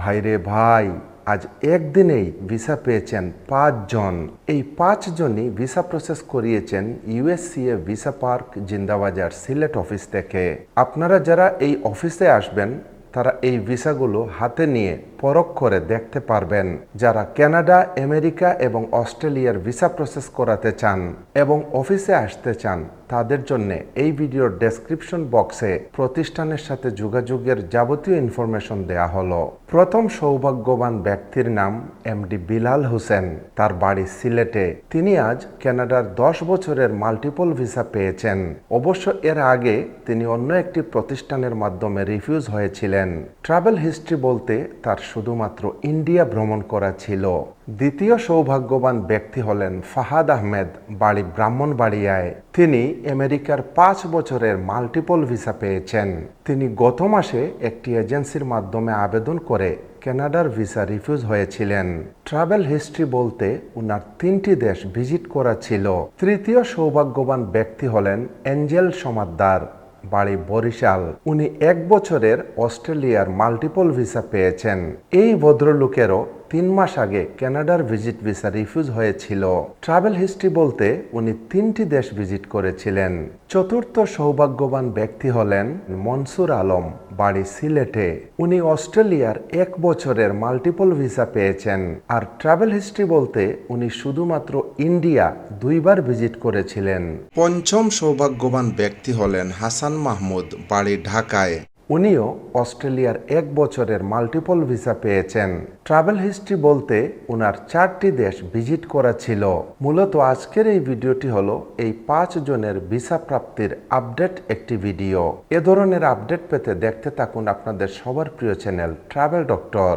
ভাইরে ভাই, আজ একদিনেই ভিসা পেয়েছেন পাঁচজন। এই পাঁচজনই ভিসা প্রসেস করিয়েছেন USCA visa park Zindabazar Sylhet office থেকে। আপনারা যারা এই অফিসে আসবেন তারা এই ভিসাগুলো হাতে নিয়ে পরখ করে দেখতে পারবেন যারা কানাডা আমেরিকা এবং অস্ট্রেলিয়ার ভিসা প্রসেস করাতে চান এবং অফিসে আসতে চান, তাদের জন্য এই ভিডিওর ডেসক্রিপশন বক্সে প্রতিষ্ঠানের সাথে যোগাযোগের যাবতীয় ইনফরমেশন দেয়া হলো। প্রথম সৌভাগ্যবান ব্যক্তির নাম এমডি বিলাল হোসেন। তার বাড়ি সিলেটে। তিনি আজ কানাডার দশ বছরের মাল্টিপল ভিসা পেয়েছেন। অবশ্য এর আগে তিনি অন্য একটি প্রতিষ্ঠানের মাধ্যমে রিফিউজ হয়েছিলেন। ট্রাভেল হিস্ট্রি বলতে তার শুধুমাত্র ইন্ডিয়া ভ্রমণ করা ছিল। দ্বিতীয় সৌভাগ্যবান ব্যক্তি হলেন ফাহাদ আহমেদ, বাড়ি ব্রাহ্মণবাড়িয়ায়। তিনি আমেরিকার পাঁচ বছরের মাল্টিপল ভিসা পেয়েছেন। তিনি গত মাসে একটি এজেন্সির মাধ্যমে আবেদন করে কানাডার ভিসা রিফিউজ হয়েছিলেন। ট্রাভেল হিস্ট্রি বলতে উনার তিনটি দেশ ভিজিট করা ছিল। তৃতীয় সৌভাগ্যবান ব্যক্তি হলেন এঞ্জেল সমাদ্দার। বাড়ি বরিশাল। উনি এক বছরের অস্ট্রেলিয়ার মাল্টিপল ভিসা পেয়েছেন। এই ভদ্রলোকেরও তিন মাস আগে কানাডার ভিজিট ভিসা রিফিউজ হয়েছিল। ট্রাভেল হিস্ট্রি বলতে উনি তিনটি দেশ ভিজিট করেছিলেন। চতুর্থ সৌভাগ্যবান ব্যক্তি হলেন মনসুর আলম, বাড়ি সিলেটে। উনি অস্ট্রেলিয়ার এক বছরের মাল্টিপল ভিসা পেয়েছেন। আর ট্রাভেল হিস্ট্রি বলতে উনি শুধুমাত্র ইন্ডিয়া দুইবার ভিজিট করেছিলেন। পঞ্চম সৌভাগ্যবান ব্যক্তি হলেন হাসান মাহমুদ, বাড়ি ঢাকায়। উনিও অস্ট্রেলিয়ার এক বছরের মাল্টিপল ভিসা পেয়েছেন। ট্রাভেল হিস্ট্রি বলতে ওনার চারটি দেশ ভিজিট করা ছিল। মূলত আজকের এই ভিডিওটি হল এই পাঁচ জনের ভিসা প্রাপ্তির আপডেট একটি ভিডিও। এ ধরনের আপডেট পেতে দেখতে থাকুন আপনাদের সবার প্রিয় চ্যানেল ট্রাভেল ডক্টর।